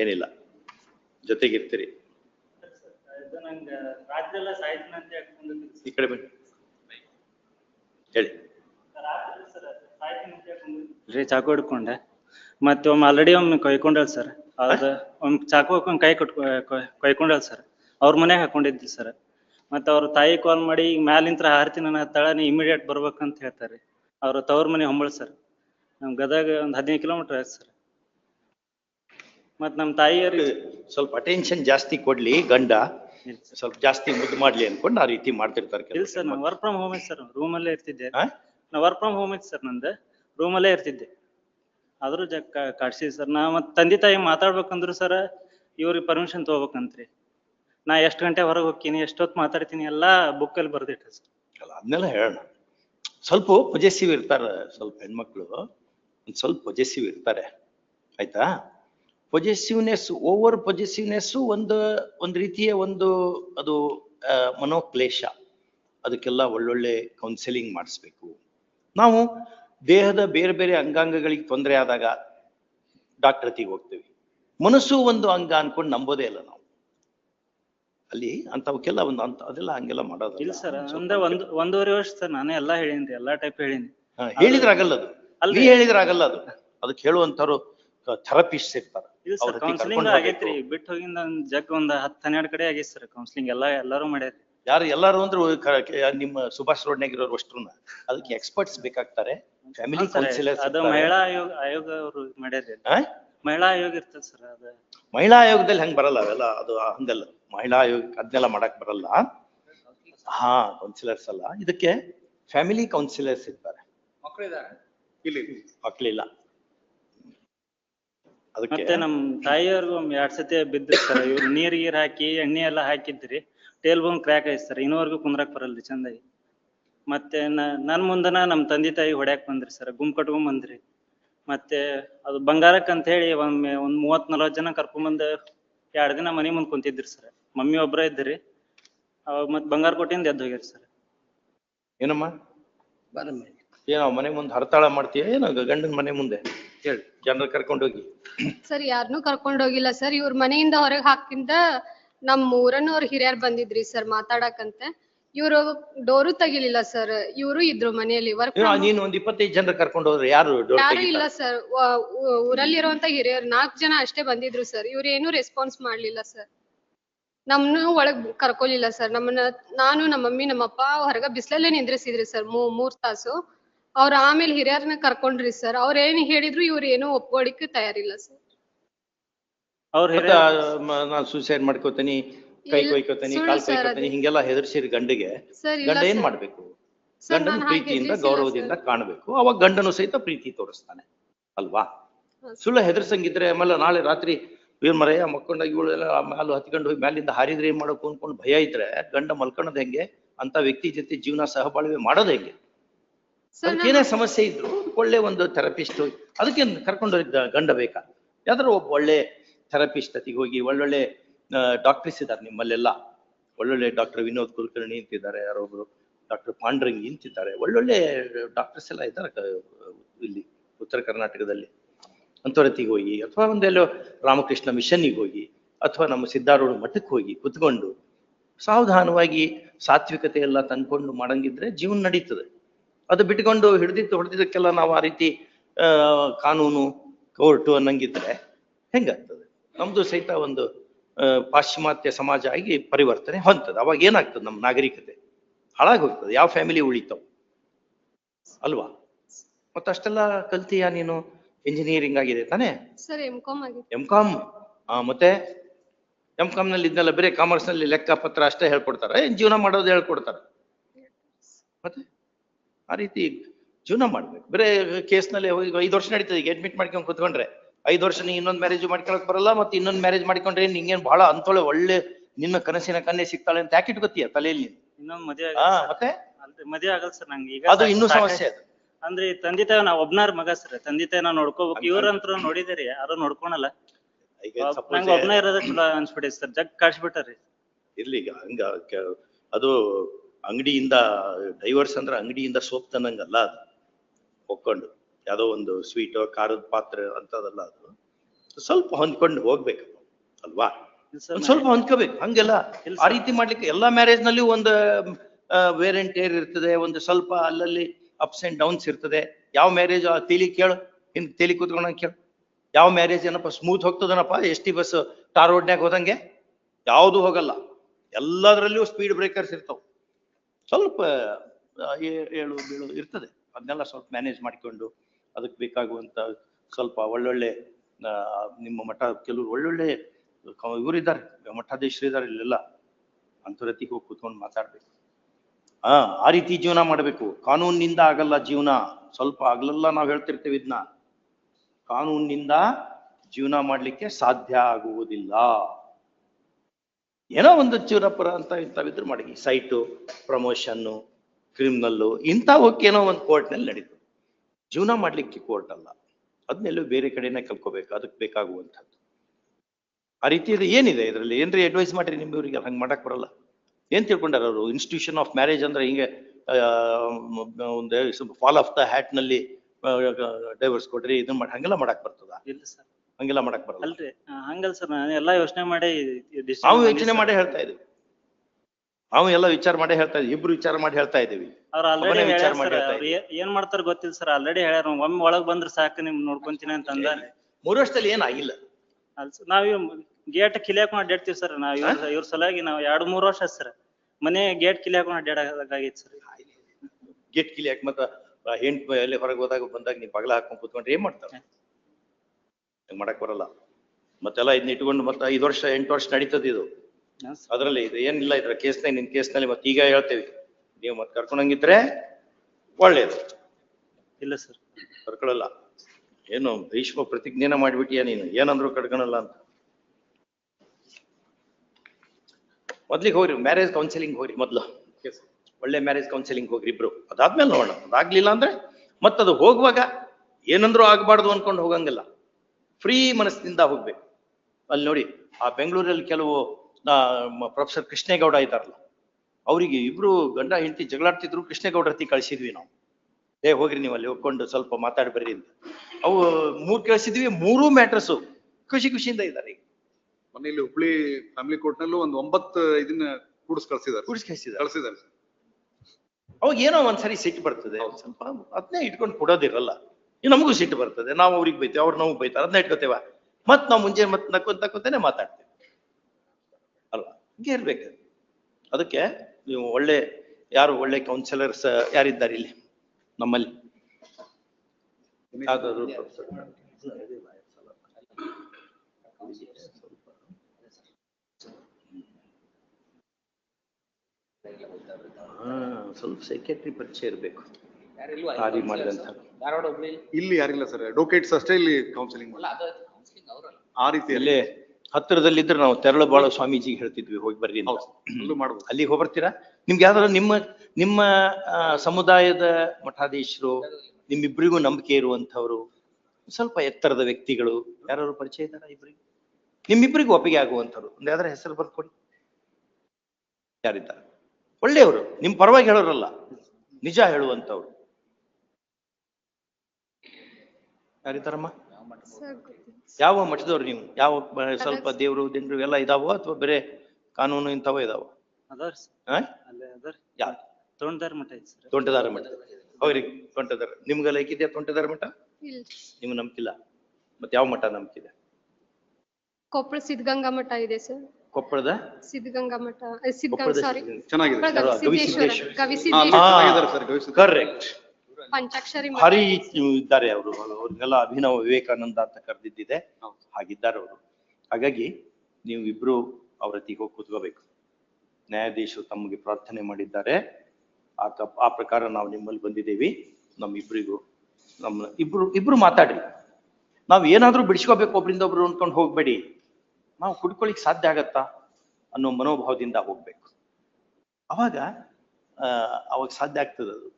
ಏನಿಲ್ಲ. ಜೊತೆಗಿರ್ತೀರಿ. ಈ ಕಡೆ ಬನ್ನಿ. ಹೇಳಿ. ರೀ, ಚಾಕು ಹಿಡ್ಕೊಂಡೆ. ಮತ್ತೆ ಒಮ್ಮೆ ಆಲ್ರೆಡಿ ಒಮ್ಮೆ ಕೈಕೊಂಡಲ್ ಸರ್ ಅದು ಒಮ್ಮೆ ಚಾಕು ಹಾಕೊಂಡ್ ಕೈ ಕಟ್ ಕೈಕೊಂಡಲ್ ಸರ್ ಅವ್ರ ಮನೆಗೆ ಹಾಕೊಂಡಿದ್ವಿ ಸರ್ ಮತ್ತೆ ಅವ್ರ ತಾಯಿ ಕಾಲ್ ಮಾಡಿ, ಈಗ ಮ್ಯಾಲಿಂತ್ರ ಹಾರ್ತೀನಿ ನನ್ನ ತಳ ನೀ ಇಮಿಡಿಯೇಟ್ ಬರ್ಬೇಕಂತ ಹೇಳ್ತಾರೆ. ಅವ್ರ ತವ್ರ ಮನೆ ಹೊಂಬಳ ಸರ್ ನಮ್ ಗದಗ ಒಂದ್ ಹದಿನೈದು ಕಿಲೋಮೀಟರ್ ಆಯ್ತು ಸರ್ ಮತ್ ನಮ್ ತಾಯಿಯವ್ರಿಗೆ ಸ್ವಲ್ಪ ಅಟೆನ್ಷನ್ ಜಾಸ್ತಿ ಕೊಡ್ಲಿ ಗಂಡ. ಸ್ವಲ್ಪ ಜಾಸ್ತಿ ಮುದ್ದು ಮಾಡ್ಲಿ ಅನ್ಕೊಂಡು ಆ ರೀತಿ ಮಾಡ್ತಿರ್ತಾರೆ ಇಲ್ಲ ಸರ್ ನಾನು work from home sir sir ರೂಮಲ್ಲೇ ಇರ್ತಿದ್ದೆ? ನಾ ವರ್ಕ್ ಫ್ರಮ್ ಹೋಮ್ ಇತ್ತು ಸರ್ ನಂದು. ರೂಮಲ್ಲೇ ಇರ್ತಿದ್ದೆ. ಆದ್ರೂ ಜಗ್ ಕಾಡ್ಸಿ ಸರ್. ನಾ ಮತ್ ತಂದೆ ತಾಯಿ ಮಾತಾಡ್ಬೇಕಂದ್ರು ಸರ್ ಇವ್ರಿಗೆ ಪರ್ಮಿಷನ್ ತಗೋಬೇಕಂತ್ರಿ. ನಾ ಎಷ್ಟ್ ಗಂಟೆ ಹೊರಗೆ ಹೋಗ್ತೀನಿ ಎಷ್ಟೊತ್ತು ಮಾತಾಡ್ತೀನಿ ಎಲ್ಲಾ ಬುಕ್ಕಲ್ಲಿ ಬರ್ದಿಟ್ಟ ಸರ್. ಅಲ್ಲ ಅದನ್ನೆಲ್ಲ ಹೇಳೋಣ. ಸ್ವಲ್ಪ ಪೊಜೆಸಿವ್ ಇರ್ತಾರೆ ಸ್ವಲ್ಪ ಹೆಣ್ಮಕ್ಳು. ಒಂದ್ ಸ್ವಲ್ಪ ಪೊಜೆಸಿವ್ ಇರ್ತಾರೆ. ಆಯ್ತಾ? ಪೊಜೆಸಿವ್ನೆಸ್ ಓವರ್ ಪೊಜೆಸಿವ್ನೆಸ್ ಒಂದು ಒಂದು ರೀತಿಯ ಒಂದು ಅದು ಮನೋಕ್ಲೇಶ. ಅದಕ್ಕೆಲ್ಲ ಒಳ್ಳೊಳ್ಳೆ ಕೌನ್ಸಿಲಿಂಗ್ ಮಾಡಿಸ್ಬೇಕು. ನಾವು ದೇಹದ ಬೇರೆ ಬೇರೆ ಅಂಗಾಂಗಗಳಿಗೆ ತೊಂದರೆ ಆದಾಗ ಡಾಕ್ಟರ್ ಹತ್ತಿಗೆ ಹೋಗ್ತೀವಿ. ಮನಸ್ಸು ಒಂದು ಅಂಗ ಅನ್ಕೊಂಡು ನಂಬೋದೇ ಇಲ್ಲ ನಾವು. ಅಲ್ಲಿ ಅಂತವಕ್ಕೆಲ್ಲ ಒಂದು ಅಂತ ಅದೆಲ್ಲ ಹಂಗೆಲ್ಲ ಮಾಡೋದು ಇಲ್ಲ ಸರ್ ಒಂದೇ ಒಂದ್ ಒಂದೂವರೆ ವರ್ಷ ಸರ್ ನಾನೇ ಎಲ್ಲಾ ಹೇಳಿನಿ ಎಲ್ಲಾ ಟೈಪ್ ಹೇಳಿನಿ ಹೇಳಿದ್ರಾಗಲ್ಲ ಅದು. ಅಲ್ಲಿ ಹೇಳಿದ್ರಾಗಲ್ಲ ಅದು. ಅದಕ್ಕೆ ಹೇಳುವಂತವ್ರು ಥೆರಪಿಸ್ಟ್ ಇರ್ತಾರೆ. ಇಲ್ಲ ಸರ್ ಕೌನ್ಸಿಲಿಂಗ್ ಆಗೈತ್ರಿ. ಬಿಟ್ಟು ಹೋಗಿಂದ ಒಂದ್ ಜಗ್ ಒಂದ್ ಹತ್ತ್ ಹನ್ನೆರಡು ಕಡೆ ಆಗೈತಿ ಸರ್ ಕೌನ್ಸಿಲಿಂಗ್ ಎಲ್ಲಾ ಎಲ್ಲಾರು ಮಾಡ್ಯಾರಿ. ಯಾರು ಎಲ್ಲಾರು ಅಂದ್ರು ಕ- ಕ- ನಿಮ್ಮ ಸುಭಾಷ್ ರೋಡ್ನಾಗ ಇರೋರು ಅಷ್ಟ್ರನ್ನ ಅದಕ್ಕೆ experts ಬೇಕಾಗ್ತಾರೆ. Family counsellor sir. Counsellors ಅದು ಮಹಿಳಾ ಆಯೋಗ ಆಯೋಗ ಅವರು ಮಾಡ್ಯಾರಿ ಮಹಿಳಾ ಆಯೋಗ ಇರ್ತದ ಸರ್ ಅದ. ಮಹಿಳಾ ಆಯೋಗದಲ್ಲಿ ಹಂಗ ಬರಲ್ಲ ಅವೆಲ್ಲ ಅದು ಹಂಗಲ್ಲ. ಮಹಿಳಾ ಆಯೋಗ ಅದನ್ನೆಲ್ಲ ಮಾಡಕ್ ಬರಲ್ಲ. ಹಾ ಕೌನ್ಸಿಲರ್ಸ್ ಅಲ್ಲ. ಇದಕ್ಕೆ ಫ್ಯಾಮಿಲಿ ಕೌನ್ಸಿಲರ್ಸ್ ಇರ್ತಾರೆ. ಮಕ್ಕಳಿದ್ದಾರೆ ಇಲ್ಲಿ. ಮಕ್ಳಿಲ್ಲ. ಅದಕ್ಕೆ ಮತ್ತೆ ನಮ್ ತಾಯಿಯವ್ರಿಗೂ ಒಂದ್ ಎರಡ್ ಸತಿ ಬಿದ್ರಿ ಸರ್ ಇವ್ರು ನೀರ್ ಗೀರ್ ಹಾಕಿ ಎಣ್ಣೆ ಎಲ್ಲಾ ಹಾಕಿದ್ರಿ. ಟೇಲ್ ಬೋನ್ ಕ್ರ್ಯಾಕ್ ಐತಿ ಸರ್ ಇನ್ನೂವರೆಗೂ ಕುಂದ್ರಾಕ್ ಬರಲ್ರಿ ಚಂದಾಗಿ. ಮತ್ತೆ ನ- ನನ್ ಮುಂದನ ನಮ್ ತಂದೆ ತಾಯಿ ಹೊಡ್ಯಾಕ್ ಬಂದ್ರಿ ಸರ್ ಗುಂಪ್ ಕಟ್ಕೊಂಡ್ ಬಂದ್ರಿ ಮತ್ತೆ ಅದು ಬಂಗಾರಕ್ ಅಂತ ಹೇಳಿ ಒಮ್ಮೆ ಒಂದ್ ಮೂವತ್ ನಲ್ವತ್ ಜನ ಕರ್ಕೊಂಬಂದ್ ಎರಡ್ ದಿನ ಮನಿ ಮುಂದ್ ಕುಂತಿದ್ರಿ ಸರ್ ಮಮ್ಮಿ ಒಬ್ರ ಇದ್ರಿ. ಅವಾಗ ಮತ್ ಬಂಗಾರ ಕೊಟ್ಟಿಂದ ಎದ್ದು ಹೋಗ್ಯಾರ ಸರ್ ಏನಮ್ಮ? ಏನೋ ಮನೆ ಮುಂದೆ ಹರತಾಳ ಮಾಡ್ತೀಯ? ಏನೋ ಗಂಡನ ಮನೆ ಮುಂದೆ? ಹೇಳಿ ಜನರ ಕರ್ಕೊಂಡೋಗಿ ಸರ್ ಯಾರನ್ನೂ ಕರ್ಕೊಂಡ್ ಹೋಗಿಲ್ಲ ಸರ್. ಇವ್ರ ಮನೆಯಿಂದ ಹೊರಗ್ ಹಾಕಿಂದ ನಮ್ ಊರನ್ನೋರ್ ಹಿರಿಯರ್ ಬಂದಿದ್ರಿ ಸರ್ ಮಾತಾಡಕಂತೆ. ಇವ್ರು ಡೋರು ತೆಗಿಲಿಲ್ಲ ಸರ್. ಇವ್ರು ಇದ್ರು ಮನೆಯಲ್ಲಿ ವರ್ಕ್ ಏನೋ ನೀನು ಒಂದ್ ಇಪ್ಪತ್ತೈದು ಜನ ಕರ್ಕೊಂಡು ಹೋದ್ರೆ ಯಾರು ಡೋರ್ ಯಾರು ಇಲ್ಲ ಸರ್. ಊರಲ್ಲಿರುವಂತ ಹಿರಿಯರ್ ನಾಲ್ಕ್ ಜನ ಅಷ್ಟೇ ಬಂದಿದ್ರು ಸರ್. ಇವ್ರು ಏನು ರೆಸ್ಪಾನ್ಸ್ ಮಾಡ್ಲಿಲ್ಲ ಸರ್. ನಮ್ನು ಒಳಗ್ ಕರ್ಕೊಲಿಲ್ಲ ಸರ್. ನಮ್ಮನ್ನ ನಾನು ನಮ್ಮ ಮಮ್ಮಿ ನಮ್ಮಪ್ಪ ಹೊರಗ ಬಿಸ್ಲಲ್ಲೇ ನಿಂದ್ರಿಸಿದ್ರಿ ಸರ್ ಮೂ ಮೂರ್ ತಾಸು. ಅವ್ರ ಆಮೇಲೆ ಹಿರಿಯರ್ನ ಕರ್ಕೊಂಡ್ರಿ ಸರ್. ಅವ್ರ ಏನ್ ಹೇಳಿದ್ರು ಇವ್ರ ಏನು ಒಪ್ಕೊಳಿಕ್ಕೆ ತಯಾರಿಲ್ಲ ಸರ್. ಅವ್ರ ನಾನು ಸೂಸೈಡ್ ಮಾಡ್ಕೋತೀನಿ ಕೈ ಕೊಯ್ಕೋತೀನಿ ಕಾಲ್ ಕೊಯ್ಕೋತೀನಿ. ಹಿಂಗೆಲ್ಲ ಹೆದರ್ಸಿರಿ ಗಂಡಿಗೆ. ಗಂಡ ಏನ್. ಮಾಡ್ಬೇಕು? ಸರ್, ಗಂಡನ ನಾನ್ ಪ್ರೀತಿಯಿಂದ ಗೌರವದಿಂದ ಕಾಣಬೇಕು. ಅವಾಗ ಗಂಡನು ಸಹಿತ ಪ್ರೀತಿ ತೋರಿಸ್ತಾನೆ. ಅಲ್ವಾ? ಸುಳ್ಳು ಹೆದರ್ಸಂಗಿದ್ರೆ ಆಮೇಲೆ ನಾಳೆ ರಾತ್ರಿ ಏನ್ ಮರೆಯ ಮಕ್ಕೊಂಡ ಇವಳೆಲ್ಲ ಮ್ಯಾಲ ಹತ್ಕೊಂಡು ಹೋಗಿ ಮ್ಯಾಲಿಂದ ಹಾರಿದ್ರೆ ಏನ್ ಮಾಡೋಕು ಅನ್ಕೊಂಡು ಭಯ ಇದ್ರೆ ಗಂಡ ಮಲ್ಕೊಳೋದ್ ಹೆಂಗೆ? ಅಂತ ವ್ಯಕ್ತಿ ಜೊತೆ ಜೀವನ ಸಹಬಾಳ್ವೆ ಮಾಡೋದ್ ಹೆಂಗೆ? ಅದಕ್ಕೇನೇ ಸಮಸ್ಯೆ ಇದ್ರು ಒಳ್ಳೆ ಒಂದು ಥೆರಪಿಸ್ಟ್ ಅದಕ್ಕೆ ಕರ್ಕೊಂಡು ಗಂಡ ಬೇಕಾ? ಯಾವ್ದಾದ್ರು ಒಬ್ಬ ಒಳ್ಳೆ ಥೆರಪಿಸ್ಟ್ ಅತಿಗೆ ಹೋಗಿ ಒಳ್ಳೊಳ್ಳೆ ಡಾಕ್ಟರ್ಸ್ ಇದ್ದಾರೆ ನಿಮ್ಮಲ್ಲೆಲ್ಲ. ಒಳ್ಳೊಳ್ಳೆ ಡಾಕ್ಟರ್ ವಿನೋದ್ ಕುಲಕರ್ಣಿ ಅಂತಿದ್ದಾರೆ ಯಾರೊಬ್ರು ಡಾಕ್ಟರ್ ಪಾಂಡ್ರಂಗಿ ಅಂತಿದ್ದಾರೆ. ಒಳ್ಳೊಳ್ಳೆ ಡಾಕ್ಟರ್ಸ್ ಎಲ್ಲ ಇದ್ದಾರೆ ಇಲ್ಲಿ ಉತ್ತರ ಕರ್ನಾಟಕದಲ್ಲಿ. ಅಂಥವ್ರತ್ತಿಗೆ ಹೋಗಿ ಅಥವಾ ಒಂದೆಲ್ಲೋ ರಾಮಕೃಷ್ಣ ಮಿಷನ್ನಿಗೆ ಹೋಗಿ ಅಥವಾ ನಮ್ಮ ಸಿದ್ಧಾರೂಢ ಮಠಕ್ಕೆ ಹೋಗಿ ಕುತ್ಕೊಂಡು ಸಾವಧಾನವಾಗಿ ಸಾತ್ವಿಕತೆ ಎಲ್ಲ ತಂದ್ಕೊಂಡು ಮಾಡಂಗಿದ್ರೆ ಜೀವನ ನಡೀತದೆ. ಅದು ಬಿಟ್ಕೊಂಡು ಹಿಡಿದಿತ್ತು ಹೊಡೆದಿದ್ದಕ್ಕೆಲ್ಲ ನಾವು ಆ ರೀತಿ ಕಾನೂನು ಕೋರ್ಟು ಅನ್ನಂಗಿದ್ರೆ ಹೆಂಗಾಗ್ತದೆ? ನಮ್ದು ಸಹಿತ ಒಂದು ಪಾಶ್ಚಿಮಾತ್ಯ ಸಮಾಜ ಆಗಿ ಪರಿವರ್ತನೆ ಹೊಂತದ ಅವಾಗ ಏನಾಗ್ತದೆ ನಮ್ಮ ನಾಗರಿಕತೆ? ಹಾಳಾಗಿ ಹೋಗ್ತದೆ ಯಾವ ಫ್ಯಾಮಿಲಿ ಉಳಿತಾವ್ ಅಲ್ವಾ? ಮತ್ತಷ್ಟೆಲ್ಲ ಕಲ್ತೀಯ ನೀನು? ಇಂಜಿನಿಯರಿಂಗ್ ಆಗಿದೆ ತಾನೇ? ಸರ್ ಎಂ ಕಾಮ್ ಮತ್ತೆ? ಎಂ ಕಾಮ್ನಲ್ಲಿ ಇದನ್ನೆಲ್ಲ ಬರೀ ಕಾಮರ್ಸ್ನಲ್ಲಿ ಲೆಕ್ಕ ಪತ್ರ ಅಷ್ಟೇ ಹೇಳ್ಕೊಡ್ತಾರೆ? ಜೀವನ ಮಾಡೋದು ಹೇಳ್ಕೊಡ್ತಾರೆ? ಮತ್ತೆ? ಆ ರೀತಿ ಜೀವನ ಮಾಡ್ಬೇಕು. ಬರೇ ಕೇಸ್ನಲ್ಲಿ ಹೋಗಿ ಐದು ವರ್ಷ ನಡೀತದೆ ಈಗ ಅಡ್ಮಿಟ್ ಮಾಡ್ಕೊಂಡು ಕುತ್ಕೊಂಡ್ರೆ. ಐದು ವರ್ಷ ನೀ ಇನ್ನೊಂದು ಮ್ಯಾರೇಜ್ ಮಾಡ್ಕೊಳಕ್ ಬರಲ್ಲ ಮತ್ತೆ ಇನ್ನೊಂದು ಮ್ಯಾರೇಜ್ ಮಾಡ್ಕೊಂಡ್ರೆ ನಿಂಗೇನ್ ಬಹಳ ಅಂತೊಳೆ ಒಳ್ಳೆ ನಿನ್ನ ಕನಸಿನ ಕನ್ನೆ ಸಿಗ್ತಾಳೆ ಅಂತ ಯಾಕೆ ಇಟ್ಕೋತೀಯ ತಲೆಯಲ್ಲಿ? ಇನ್ನೊಂದು ಮದ್ವೆ ಮತ್ತೆ? ಮದುವೆ ಆಗಲ್ಲ ಸರ್ ನಂಗೆ. ಈಗ ಅದು ಇನ್ನೂ ಸಮಸ್ಯೆ ಅದು. ಅಂದ್ರೆ ತಂದೆ ತಾಯಿ ನಾ ಒಬ್ನಾರ್ ಮಗ ಸರ್. ತಂದೆ ತಾಯಿ ನಾ ನೋಡ್ಕೋಬೇಕು ಇವ್ರಂತ್ರ ನೋಡಿದಿರಿ ಯಾರು ನೋಡ್ಕೊಳಲ್ಲ. ನಂಗ್ ಒಬ್ನ ಇರೋದ ಚಲೋ ಅನ್ಸ್ಬಿಡಿ ಸರ್. ಜಗ್ ಕಾಡ್ಸ್ಬಿಟ್ಟಾರಿ. ಇರ್ಲಿ ಈಗ ಹಂಗ ಅದು ಅಂಗಡಿಯಿಂದ ಡೈವರ್ಸ್ ಅಂದ್ರೆ ಅಂಗಡಿಯಿಂದ ಸೋಪ್ ತನ್ನಂಗಲ್ಲ ಅದು. ಒಕ್ಕೊಂಡು. ಯಾವುದೋ ಒಂದು ಸ್ವೀಟ್ ಖಾರದ ಪಾತ್ರೆ ಅಂತದಲ್ಲ ಅದು. ಸ್ವಲ್ಪ ಹೊಂದ್ಕೊಂಡು ಹೋಗ್ಬೇಕು ಅಲ್ವಾ? ಸ್ವಲ್ಪ ಹೊಂದ್ಕೋಬೇಕು. ಹಂಗೆಲ್ಲ ಆ ರೀತಿ ಮಾಡ್ಲಿಕ್ಕೆ ಎಲ್ಲಾ ಮ್ಯಾರೇಜ್ನಲ್ಲಿ ಒಂದು ವೇರಿಯಂಟ್ ಏರ್ ಇರ್ತದೆ. ಒಂದು ಸ್ವಲ್ಪ ಅಲ್ಲಲ್ಲಿ ಅಪ್ಸ್ ಅಂಡ್ ಡೌನ್ಸ್ ಇರ್ತದೆ. ಯಾವ ಮ್ಯಾರೇಜ್ ತೇಲಿ ಕೇಳು. ಹಿಂದ್ ತೇಲಿ ಕೂತ್ಕೊಂಡ ಕೇಳು. ಯಾವ ಮ್ಯಾರೇಜ್ ಏನಪ್ಪ ಸ್ಮೂತ್ ಹೋಗ್ತದನಪ್ಪ? ಎಸ್ ಟಿ ಬಸ್ ಟಾರ್ ರೋಡ್ನ್ಯಾಗ ಹೋದಂಗೆ? ಯಾವುದು ಹೋಗಲ್ಲ. ಎಲ್ಲದರಲ್ಲೂ ಸ್ಪೀಡ್ ಬ್ರೇಕರ್ಸ್ ಇರ್ತಾವ. ಸ್ವಲ್ಪ ಏಳು ಬೀಳು ಇರ್ತದೆ. ಅದನ್ನೆಲ್ಲ ಸ್ವಲ್ಪ ಮ್ಯಾನೇಜ್ ಮಾಡಿಕೊಂಡು ಅದಕ್ಕೆ ಬೇಕಾಗುವಂತ ಸ್ವಲ್ಪ ಒಳ್ಳೊಳ್ಳೆ ನಿಮ್ಮ ಮಠ, ಕೆಲವರು ಒಳ್ಳೊಳ್ಳೆ ಇವರು ಇವರಿದ್ದಾರೆ ಮಠಾಧೀಶರು ಇದ್ದಾರೆ ಇಲ್ಲೆಲ್ಲ. ಅಂತರತಿಗೆ ಹೋಗಿ ಕೂತ್ಕೊಂಡು ಮಾತಾಡ್ಬೇಕು. ಆ ಆ ರೀತಿ ಜೀವನ ಮಾಡಬೇಕು. ಕಾನೂನಿನಿಂದ ಆಗಲ್ಲ ಜೀವನ. ಸ್ವಲ್ಪ ಆಗ್ಲೆಲ್ಲ ನಾವು ಹೇಳ್ತಿರ್ತೇವೆ ಇದನ್ನ ಕಾನೂನಿನಿಂದ ಜೀವನ ಮಾಡ್ಲಿಕ್ಕೆ ಸಾಧ್ಯ ಆಗುವುದಿಲ್ಲ. ಏನೋ ಒಂದು ಚೂರಪುರ ಅಂತ ಇಂಥವಿದ್ರು ಮಾಡಿ. ಸೈಟು, ಪ್ರಮೋಷನ್ನು, ಕ್ರಿಮಿನಲ್ಲು ಇಂಥವಕ್ಕೇನೋ ಒಂದು ಕೋರ್ಟ್ನಲ್ಲಿ ನಡೀತು. ಜೀವನ ಮಾಡ್ಲಿಕ್ಕೆ ಕೋರ್ಟ್ ಅಲ್ಲ. ಅದನ್ನೆಲ್ಲೂ ಬೇರೆ ಕಡೆನೇ ಕಲ್ಕೋಬೇಕು ಅದಕ್ಕೆ ಬೇಕಾಗುವಂಥದ್ದು. ಆ ರೀತಿ ಇದು ಏನಿದೆ ಇದರಲ್ಲಿ? ಏನ್ರಿ ಅಡ್ವೈಸ್ ಮಾಡ್ರಿ ನಿಮ್ಮವರಿಗೆ ಹಂಗೆ ಮಾಡಕ್ ಬರಲ್ಲ. ಏನ್ ತಿಳ್ಕೊಂಡಾರ ಅವರು? ಇನ್ಸ್ಟಿಟ್ಯೂಷನ್ ಆಫ್ ಮ್ಯಾರೇಜ್ ಅಂದ್ರೆ ಹಿಂಗೆ ಒಂದು ಫಾಲ್ ಆಫ್ ದ ಹ್ಯಾಟ್ನಲ್ಲಿ ಡೈವರ್ಸ್ ಕೊಡ್ರಿ ಇದನ್ನ ಮಾಡಿ, ಹಂಗೆಲ್ಲ ಮಾಡಕ್ ಬರ್ತದ? ಹಂಗೆಲ್ಲ ಮಾಡಕ್ ಬರಲ್ಲ. ಅಲ್ರಿ. ಹಂಗಲ್ ಸರ್ ನಾನು ಎಲ್ಲಾ ಯೋಚನೆ ಮಾಡಿ decision ನಾವು ಮಾಡಿ ಯೋಚನೆ ಮಾಡಿ ಮಾಡೇ ಹೇಳ್ತಾ ಇದೀವಿ ನಾವು ಎಲ್ಲ ವಿಚಾರ ಮಾಡಿ ಹೇಳ್ತಾ ಇದೀವಿ ಇಬ್ರು ವಿಚಾರ ಮಾಡಿ ಹೇಳ್ತಾ ಇದೀವಿ ಅವ್ರ ಆಲ್ರೆಡಿ ವಿಚಾರ ಮಾಡಿ ಹೇಳ್ತಾ ಏನ್ ಮಾಡ್ತಾರ ಗೊತ್ತಿಲ್ಲ ಸರ್ ಆಲ್ರೆಡಿ ಹೇಳ್ಯಾರ ಒಮ್ಮೆ ಒಳಗ್ ಬಂದ್ರ ಸಾಕು ನಿಮ್ ನೋಡ್ಕೊಂತೀನಿ ಅಂತ ಅಂದ ಮೂರು ವರ್ಷದಲ್ಲಿ ಏನಾಗಿಲ್ಲ. ಅಲ್ sir, ನಾವ್ ಗೇಟ್ ಕಿಲಿ ಮಾಡಿ ಅಡ್ಡಾಡ್ತೀವಿ ಸರ್ ನಾವ್ ಇವ್ರ ಇವ್ರ ಸಲುವಾಗಿ ನಾವ್ ಎರಡ್ ಮೂರ್ ವರ್ಷ ಸರ್. ಮನೆ ಗೇಟ್ ಕಿಲಿ ಹಾಕೊಂಡ್ ಅಡ್ಡಾಡಕಾಗೈತಿ ಸರ್. ಗೇಟ್ ಕಿಲಿ ಹಾಕಿ ಮತ್ತ ಹೆಂಟ್ ಎಲ್ಲಿ ಹೊರಗೆ ಹೋದಾಗ ಬಂದಾಗ ನೀವು ಬಗಲ ಹಾಕೊಂಡ್ ಕೂತ್ಕೊಂಡ್ರೆ ಏನ್ ಮಾಡ್ತಾರೆ? ಹಂಗ್ ಮಾಡಕ್ ಬರಲ್ಲ. ಮತ್ತೆಲ್ಲ ಇದನ್ನ ಇಟ್ಕೊಂಡು ಮತ್ತೆ ಐದು ವರ್ಷ ಎಂಟು ವರ್ಷ ನಡೀತದ ಇದು. ಅದರಲ್ಲಿ ಇದು ಏನಿಲ್ಲ ಇದ್ರ ಕೇಸ್ನಾಗ ನಿನ್ ಕೇಸ್ನಲ್ಲಿ ಮತ್ತೆ ಈಗ ಹೇಳ್ತೇವೆ. ನೀವು ಮತ್ತೆ ಕರ್ಕೊಂಡಂಗಿದ್ರೆ ಒಳ್ಳೇದು. ಇಲ್ಲ ಸರ್. ಕರ್ಕೊಳ್ಳಲ್ಲ ಏನು ಭೀಷ್ಮ ಪ್ರತಿಜ್ಞೆನ ಮಾಡ್ಬಿಟ್ಟಿಯ ನೀನು? ಏನಂದ್ರು ಕಡ್ಕೊಳಲ್ಲ ಅಂತ. ಮೊದ್ಲಿಗೆ ಹೋಗ್ರಿ ಮ್ಯಾರೇಜ್ ಕೌನ್ಸಿಲಿಂಗ್ ಹೋಗ್ರಿ ಮೊದ್ಲು. ಒಳ್ಳೆ ಮ್ಯಾರೇಜ್ ಕೌನ್ಸಿಲಿಂಗ್ ಹೋಗ್ರಿ ಇಬ್ರು. ಅದಾದ್ಮೇಲೆ ನೋಡೋಣ. ಅದಾಗ್ಲಿಲ್ಲ ಅಂದ್ರೆ ಮತ್ತದು ಹೋಗುವಾಗ ಏನಂದ್ರೂ ಆಗ್ಬಾರ್ದು ಅನ್ಕೊಂಡು ಹೋಗಂಗಿಲ್ಲ. ಫ್ರೀ ಮನಸ್ಸಿನಿಂದ ಹೋಗ್ಬೇಕು. ಅಲ್ಲಿ ನೋಡಿ ಆ ಬೆಂಗಳೂರಲ್ಲಿ ಕೆಲವು ಪ್ರೊಫೆಸರ್ ಕೃಷ್ಣೇಗೌಡ ಇದ್ದಾರಲ್ಲ ಅವರಿಗೆ ಇಬ್ರು ಗಂಡ ಹೆಂಡತಿ ಜಗಳಾಡ್ತಿದ್ರು ಕೃಷ್ಣೇಗೌಡ ಹತ್ತಿ ಕಳ್ಸಿದ್ವಿ ನಾವು. ಏ ಹೋಗ್ರಿ ನೀವು ಅಲ್ಲಿ ಹೋಗ್ಕೊಂಡು ಸ್ವಲ್ಪ ಮಾತಾಡಿ ಬರ್ರಿ ಅಂತ. ಅವು ಮೂರ್ ಕಳ್ಸಿದ್ವಿ ಮೂರೂ ಮ್ಯಾಟ್ರಸ್ಸು. ಖುಷಿ ಖುಷಿಯಿಂದ ಇದ್ದಾರೆ ಮನೆಯಲ್ಲಿ ಮೊನ್ನೆ ಇಲ್ಲಿ ಹುಬ್ಳಿ ಫ್ಯಾಮಿಲಿ ಕೋರ್ಟ್ ನಲ್ಲೂ ಒಂದು ಒಂಬತ್ತು ಇದನ್ನ ಕೂಡಿಸ್ ಕಳಿಸಿದ್ದಾರೆ. ಕೂಡಿಸಿ ಕಳಿಸಿದ್ದಾರೆ. ಕಳಿಸಿದ್ದಾರೆ. ಅವಾಗ ಏನೋ ಒಂದ್ಸರಿ ಸಿಟ್ಟು ಬರ್ತದೆ ಸ್ವಲ್ಪ ಅದನ್ನೇ ಇಟ್ಕೊಂಡು ಕೊಡೋದಿರಲ್ಲ. ನಮಗೂ ಸಿಟ್ಟು ಬರ್ತದೆ. ನಾವು ಅವ್ರಿಗೆ ಬೈತೇವೆ, ಅವ್ರು ನಮಗೆ ಬೈತಾರೆ. ಅದನ್ನ ಇಟ್ಕೋತೇವ. ಮತ್ ನಾವು ಮುಂಜಾನೆ ಮತ್ತೆ ನಕ್ಕೊಂತ ನಕ್ಕೊಂತಾನೆ ಮಾತಾಡ್ತೇವೆ. ಅಲ್ವಾ? ಹಿಂಗೆ ಇರ್ಬೇಕು. ಅದಕ್ಕೆ ನೀವು ಒಳ್ಳೆ, ಯಾರು ಒಳ್ಳೆ ಕೌನ್ಸಿಲರ್ಸ್ ಯಾರಿದ್ದಾರೆ ಇಲ್ಲಿ? ನಮ್ಮಲ್ಲಿ? ಸ್ವಲ್ಪ ಸೆಕ್ರೆಟರಿ ಪರಿಚಯ ಇರ್ಬೇಕು. ಹಾದಿ ಮಾಡಿದಂತ. ಧಾರವಾಡ ಇಲ್ಲಿ ಯಾರಿಲ್ಲ ಸರ್ ಅಡ್ವೊಕೇಟ್ಸ್ ಅಷ್ಟೇ ಇಲ್ಲಿ ಕೌನ್ಸಿಲಿಂಗ್ ಅಲ್ಲ ಅದು ಕೌನ್ಸಿಲಿಂಗ್ ಅವರಲ್ಲ. ಆ ರೀತಿಯಲ್ಲಿ. ಹತ್ತಿರದಲ್ಲಿದ್ರೆ ನಾವು ತೆರಳುಬಾಳ ಸ್ವಾಮೀಜಿಗೆ ಹೇಳ್ತಿದ್ವಿ ಹೋಗಿ ಬರ್ರಿ ಅಂತ. ಹೌದು ಅಲ್ಲೂ ಮಾಡ್ಬೋದು. ಅಲ್ಲಿಗೆ ಹೋಗ್ಬರ್ತೀರಾ? ನಿಮ್ಗೆ ಯಾವ್ದಾದ್ರು ನಿಮ್ಮ ನಿಮ್ಮ ಆ, ಸಮುದಾಯದ ಮಠಾಧೀಶರು ನಿಮ್ಮಿಬ್ಬರಿಗೂ ನಂಬಿಕೆ ಇರುವಂತವ್ರು ಸ್ವಲ್ಪ ಎತ್ತರದ ವ್ಯಕ್ತಿಗಳು ಯಾರು ಪರಿಚಯ ಇದ್ದಾರ ಇಬ್ಬರಿಗೂ ನಿಮ್ಮಿಬ್ಬರಿಗೂ ಒಪ್ಪಿಗೆ ಆಗುವಂಥವ್ರು ಒಂದ್ ಯಾವ್ದಾರ ಹೆಸರು ಬರ್ಕೊಡಿ ಯಾರಿದ್ದಾರೆ? ಒಳ್ಳೆಯವರು ನಿಮ್ ಪರವಾಗಿ ಹೇಳೋರಲ್ಲ ನಿಜ ಹೇಳುವಂತವ್ರು ಯಾರಿದ್ದಾರಮ್ಮ? ಯಾವ ಮಠದವ್ರು ನೀವು? ಯಾವ ಬ- ಸ್ವಲ್ಪ ದೇವರು ದಿಂಡ್ರು ಎಲ್ಲ ಇದಾವೋ ಅಥವಾ ಬೇರೆ ಕಾನೂನು ಇಂಥವೋ ಇದಾವ? ಅದಾರ ಸರ್. ಹಾ ಅಲ್ಲೇ ಅದಾರ ಯಾ ತೊಂಡದಾರ ಮಠ ಐತಿ ಸರ್. ತೋಂಟದಾರ ಮಠ. ಹೌದ್ರಿ ತೋಂಟದಾರ. ನಿಮ್ಗೆಲ್ಲ ಐಕಿದ್ಯಾ ತೋಂಟದಾರ ಮಠ? ಇಲ್ಲ ನಿಮ್ಗೆ ನಂಬಿಕಿಲ್ಲ ಮತ್ತೆ ಯಾವ ಮಠ ನಂಬಿಕಿದೆ ಕೊಪ್ಪಳ ಸಿದ್ಧಗಂಗಾ ಮಠ ಇದೆ ಸರ್. ಕೊಪ್ಪಳದ? ಸಿದ್ಧಗಂಗಾ ಮಠ. ಸಿದ್ಧಗಂಗಾ ಕೊಪ್ಪಳದ ಸಾರಿ ಚೆನ್ನಾಗಿದೆ. ಹಾ, ಕರೆಕ್ಟ್ ಪಂಚಾಕ್ಷರಿ ಮಠ ಸರ್. ಇದ್ದಾರೆ ಅವರು. ಅವ್ರಿಗೆಲ್ಲ ಅಭಿನವ ವಿವೇಕಾನಂದ ಅಂತ ಕರೆದಿದ್ದಿದೆ. ಹಾಗಿದ್ದಾರೆ ಅವರು. ಹಾಗಾಗಿ ನೀವು ಇಬ್ರು ಅವ್ರ ಹತ್ತಿಗೆ ಹೋಗಿ ಕೂತ್ಕೋಬೇಕು. ನ್ಯಾಯಾಧೀಶರು ತಮಗೆ ಪ್ರಾರ್ಥನೆ ಮಾಡಿದ್ದಾರೆ. ಆ ಆ ಪ್ರಕಾರ ನಾವು ನಿಮ್ಮಲ್ಲಿ ಬಂದಿದ್ದೀವಿ. ನಮ್ಮಿಬ್ರಿಗೂ ನಮ್ಮ ಇಬ್ರು ಇಬ್ರು ಮಾತಾಡ್ರಿ. ನಾವು ಏನಾದ್ರೂ ಬಿಡಿಸ್ಕೋಬೇಕು ಒಬ್ರಿಂದ ಒಬ್ರು ಅನ್ಕೊಂಡು ಹೋಗ್ಬೇಡಿ. ನಾವು ಕುಡ್ಕೊಳಿಕ್ ಸಾಧ್ಯ ಆಗತ್ತಾ ಅನ್ನೋ ಮನೋಭಾವದಿಂದ ಹೋಗ್ಬೇಕು. ಅವಾಗ ಅವಾಗ ಸಾಧ್ಯ ಆಗ್ತದೆ ಅದು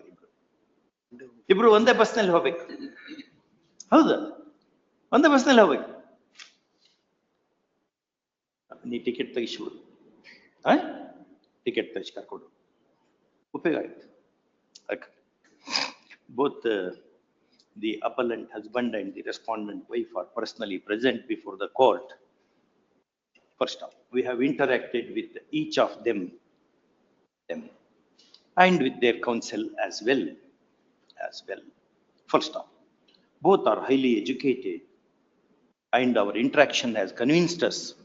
ಇಬ್ರು ಇಬ್ರು ಒಂದೇ ಬಸ್ನಲ್ಲಿ ಹೋಗ್ಬೇಕು ಹೌದಾ ಒಂದೇ ಬಸ್ನಲ್ಲಿ ಹೋಗ್ಬೇಕು ನೀ ಟಿಕೆಟ್ ತೆಗಿಸ್ಬಿಡು ಆ ಟಿಕೆಟ್ ತೆಗಿಸಿ ಕರ್ಕೊಂಡು ಹೋಗು. ಉಪಯೋಗ ಆಗುತ್ತೆ ಅದಕ್ಕೆ both uh, the appellant husband and the respondent wife are personally present before the court. First off, we have interacted with each of them, them, and with their counsel as well, as well. First off, both are highly educated, and our interaction has convinced us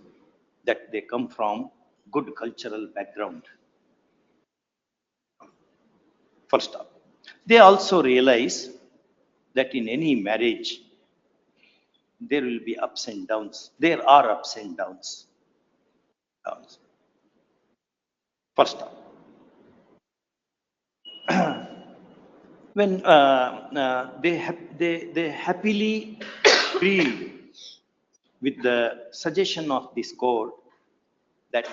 that they come from good cultural background. First off, they also realize that in any marriage, there will be ups and downs. There are ups and downs. Downs. First off, when uh, uh, they, ha they, they happily agreed with the suggestion of this court that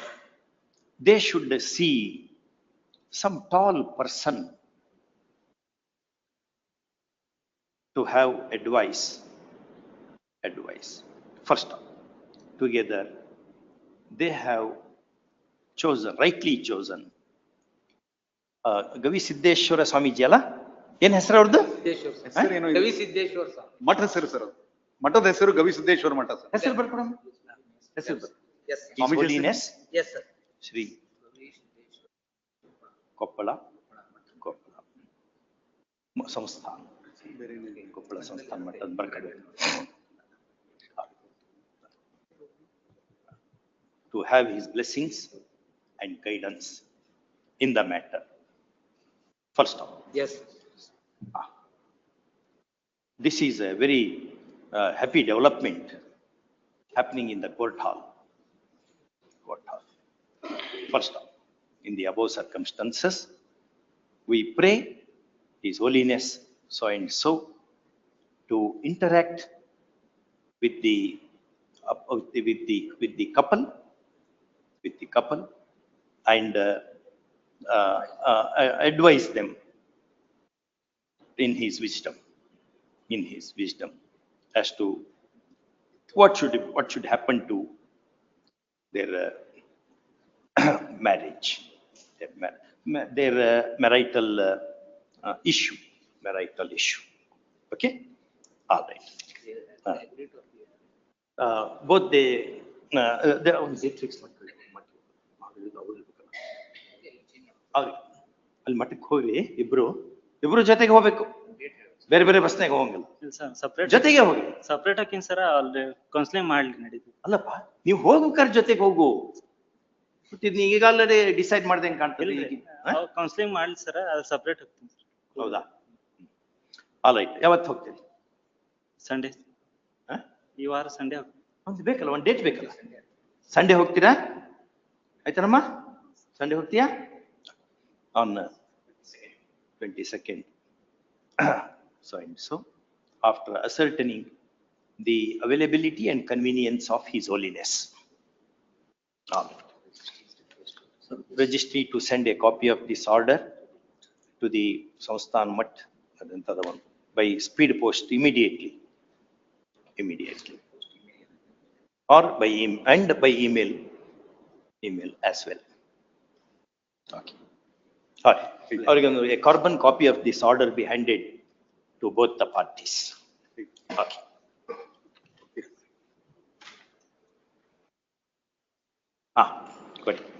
they should see some tall person to have advice advice. First together they have chosen rightly chosen uh, gavi siddeshwara ಏನ್ ಹೆಸರು ಅವ್ರದ್ದು Siddeshwara sir. ಹೆಸರೇನೋ ಇದೆ. ಕವಿ Siddeshwara sir. ಮಠ ಹೆಸರು sir ಅದು. ಮಠದ ಹೆಸರು ಗವಿಸಿದ್ದೇಶ್ವರ ಮಠ sir. ಹೆಸರು ಬರ್ಕೊಡಮ್ಮ ಹೆಸರು ಬರ್ yes His Holiness yes sir Shri Koppal Koppal ಮ- ಸಂಸ್ಥಾನ. ಕೊಪ್ಪಳ ಸಂಸ್ಥಾನ ಮಟ್ಟದ ಬರ್ಕಡೆ. To have his blessings and guidance in the matter. First of all, yes this is a very uh, happy development happening in the court hall. Court hall. First off, in the above circumstances, we pray His Holiness so and so to interact with the, the, with the, with the couple, with the couple, and uh, uh, uh, advise them in his wisdom, in his wisdom as to what should, what should happen to their uh, marriage, their mar- ma- their uh, marital uh, uh, issue, marital issue. Okay? All right. Uh, uh, Both they, uh, uh, they, ಅವ್ನು date fix ಮಾಡ್ಕೊಳ್ಳಿ. ಅವ್ರು- ಅವ್ರು ಇರ್ಬೇಕಲ್ಲ. ಅವ್ರು- ಅಲ್ಲಿ ಮಠಕ್ಕೆ ಹೋಗಿ ಇಬ್ರು ಇಬ್ರು ಜೊತೆಗೆ ಹೋಗ್ಬೇಕು. ಬೇರೆ ಬೇರೆ ಬಸ್ನಾಗ ಹೋಗಂಗಿಲ್ಲ. ಸಪ್ರೇಟ್ ಜೊತೆಗೆ ಹೋಗಿ. ಸಪ್ರೇಟ್ ಹಾಕಿನ್ ಸರ ಅಲ್ಲಿ ಕೌನ್ಸಿಲಿಂಗ್ ಮಾಡ್ಲಿ ನಡೀತು. ಅಲ್ಲಪ್ಪ ನೀವು ಹೋಗ್ಬೇಕಾದ್ರೆ ಜೊತೆಗೆ ಹೋಗು. ಬಟ್ ಇದ್ ಈಗ ಆಲ್ರೆಡಿ ಡಿಸೈಡ್ ಮಾಡ್ದಂಗೆ ಕಾಣ್ತಿಲ್ಲ ಕೌನ್ಸಿಲಿಂಗ್ ಮಾಡ್ಲಿ ಸರ ಅದು ಸಪ್ರೇಟ್ ಹೋಗ್ತೀನಿ ಹೌದಾ? ಆಲೈಟ್ ಯಾವತ್ತು ಹೋಗ್ತೀರಿ? ಸಂಡೇ ಈ ವಾರ ಸಂಡೇ ಒಂದು ಬೇಕಲ್ಲ ಒಂದು ಡೇಟ್ ಬೇಕಲ್ಲ. ಸಂಡೇ ಹೋಗ್ತೀರಾ? ಆಯ್ತಾರಮ್ಮ ಸಂಡೇ ಹೋಗ್ತೀಯಾ? ಅವನ್ನ 22nd. so and so, after ascertaining the availability and convenience of His Holiness. Um, registry to send a copy of this order to the Samsthan Mat by speed post immediately. Immediately. Or by and by email email as well. Okay sorry, a carbon copy of this order be handed to both the parties. Okay. Ah, good.